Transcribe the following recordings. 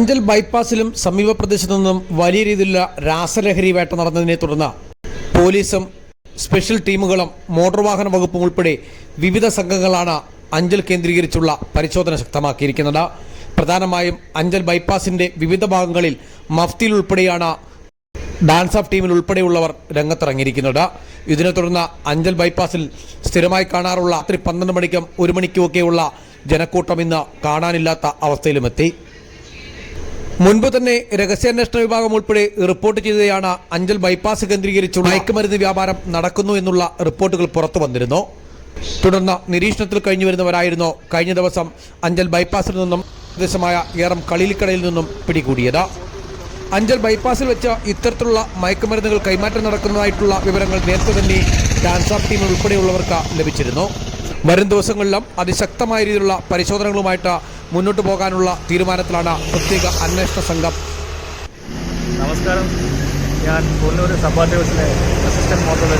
അഞ്ചൽ ബൈപ്പാസിലും സമീപ പ്രദേശത്തു നിന്നും വലിയ രീതിയിലുള്ള രാസലഹരി വേട്ട നടന്നതിനെ തുടർന്ന് പോലീസും സ്പെഷ്യൽ ടീമുകളും മോട്ടോർ വാഹന വകുപ്പും ഉൾപ്പെടെ വിവിധ സംഘങ്ങളാണ് അഞ്ചൽ കേന്ദ്രീകരിച്ചുള്ള പരിശോധന ശക്തമാക്കിയിരിക്കുന്നത്. പ്രധാനമായും അഞ്ചൽ ബൈപ്പാസിന്റെ വിവിധ ഭാഗങ്ങളിൽ മഫ്തിയിൽ ഉൾപ്പെടെയാണ് ഡാൻസ് ഓഫ് ടീമിൽ ഉൾപ്പെടെയുള്ളവർ രംഗത്തിറങ്ങിയിരിക്കുന്നത്. ഇതിനെ തുടർന്ന് അഞ്ചൽ ബൈപ്പാസിൽ സ്ഥിരമായി കാണാറുള്ള രാത്രി പന്ത്രണ്ട് മണിക്കും ഒരു മണിക്കുമൊക്കെയുള്ള ജനക്കൂട്ടം ഇന്ന് കാണാനില്ലാത്ത അവസ്ഥയിലുമെത്തി. മുൻപ് തന്നെ രഹസ്യാന്വേഷണ വിഭാഗം ഉൾപ്പെടെ റിപ്പോർട്ട് ചെയ്തതാണ് അഞ്ചൽ ബൈപ്പാസ് കേന്ദ്രീകരിച്ചുള്ള മയക്കുമരുന്ന് വ്യാപാരം നടക്കുന്നു എന്നുള്ള റിപ്പോർട്ടുകൾ പുറത്തു വന്നിരുന്നു. തുടർന്ന് നിരീക്ഷണത്തിൽ കഴിഞ്ഞു വരുന്നവരായിരുന്നു കഴിഞ്ഞ ദിവസം അഞ്ചൽ ബൈപ്പാസിൽ നിന്നും പ്രദേശമായ ഏറം കളിയിൽക്കടയിൽ നിന്നും പിടികൂടിയത്. അഞ്ചൽ ബൈപ്പാസിൽ വെച്ച് ഇത്തരത്തിലുള്ള മയക്കുമരുന്നുകൾ കൈമാറ്റം നടക്കുന്നതായിട്ടുള്ള വിവരങ്ങൾ നേരത്തെ തന്നെ ഡാൻസ് ടീം ഉൾപ്പെടെയുള്ളവർക്ക് ലഭിച്ചിരുന്നു. വരും ദിവസങ്ങളിലും അതിശക്തമായ രീതിയിലുള്ള പരിശോധനകളുമായിട്ട് മുന്നോട്ട് പോകാനുള്ള തീരുമാനത്തിലാണ് പ്രത്യേക അന്വേഷണ സംഘം. നമസ്കാരം. ഞാൻ കൊല്ലൂർ സബ് ഡിവിഷനിലെ അസിസ്റ്റന്റ് മോട്ടോർ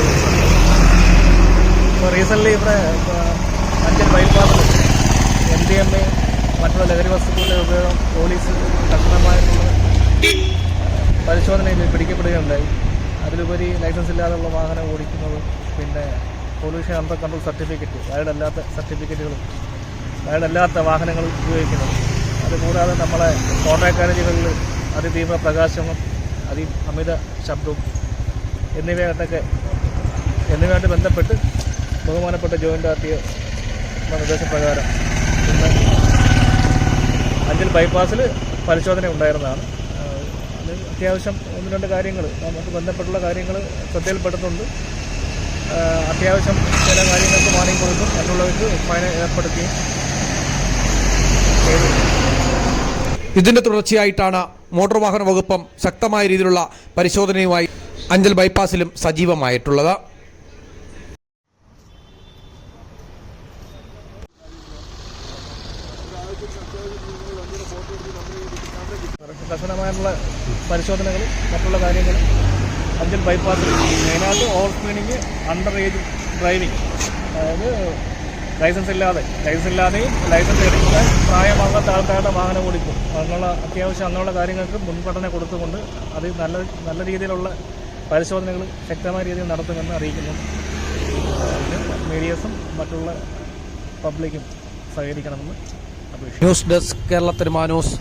ഇപ്പോൾ റീസെന്റ്ലി ഇവിടെ മറ്റൊരു ബൈപ്പാസിൽ എം ഡി എം എ മറ്റുള്ള ലഹരി വസ്തുക്കളുടെ ഉപയോഗം പോലീസ് കർശനമായിട്ടുള്ള പരിശോധനയിൽ പിടിക്കപ്പെടുകയുണ്ടായി. അതിലുപരി ലൈസൻസ് ഇല്ലാതെയുള്ള വാഹനം ഓടിക്കുന്നത് പിന്നെ പൊല്യൂഷൻ അണ്ടർ കൺട്രോൾ സർട്ടിഫിക്കറ്റ് വയർഡ് അല്ലാത്ത സർട്ടിഫിക്കറ്റുകളും അല്ലാത്ത വാഹനങ്ങൾ ഉപയോഗിക്കുന്നത്. അതുകൂടാതെ നമ്മളെ കോൺട്രാക്ട് കാലേജുകളിൽ അതിതീവ്ര പ്രകാശവും അതി അമിത ശബ്ദവും എന്നിവയായിട്ടൊക്കെ എന്നിവയായിട്ട് ബന്ധപ്പെട്ട് ബഹുമാനപ്പെട്ട ജോയിന്റ് ആർ നിർദ്ദേശപ്രകാരം ഇന്ന് അഞ്ചൽ ബൈപ്പാസിൽ പരിശോധന ഉണ്ടായിരുന്നതാണ്. അത് അത്യാവശ്യം ഒന്ന് രണ്ട് കാര്യങ്ങൾ നമുക്ക് ബന്ധപ്പെട്ടുള്ള കാര്യങ്ങൾ ശ്രദ്ധയിൽപ്പെടുന്നുണ്ട്. അത്യാവശ്യം ചില കാര്യങ്ങൾക്ക് വാണിംഗ് കൊടുക്കും മറ്റുള്ളവർക്ക് ഫൈൻ ഏർപ്പെടുത്തുകയും ഇതിന്റെ തുടർച്ചയായിട്ടാണ് മോട്ടോർ വാഹന വകുപ്പും ശക്തമായ രീതിയിലുള്ള പരിശോധനയുമായി അഞ്ചൽ ബൈപ്പാസിലും സജീവമായിട്ടുള്ളത്. കർശനമായുള്ള പരിശോധനകളും മറ്റുള്ള കാര്യങ്ങളും അഞ്ചൽ ബൈപ്പാസിൽ മെയിനായിട്ട് over speeding under age driving അതായത് ലൈസൻസ് ഇല്ലാതെ ലൈസൻസ് ഇല്ലാതെയും ലൈസൻസ് എടുക്കുന്ന പ്രായമാകാത്ത ആൾക്കാരുടെ വാഹനം ഓടിക്കും. അങ്ങനെയുള്ള അത്യാവശ്യം അങ്ങനെയുള്ള കാര്യങ്ങൾക്ക് മുൻഗണന കൊടുത്തുകൊണ്ട് അത് നല്ല നല്ല രീതിയിലുള്ള പരിശോധനകൾ ശക്തമായ രീതിയിൽ നടത്തുമെന്ന് അറിയിക്കുന്നു. മീഡിയസും മറ്റുള്ള പബ്ലിക്കും സഹകരിക്കണമെന്ന് അപേക്ഷിക്കുന്നു. News desk Kerala തിരുമാനൂസ്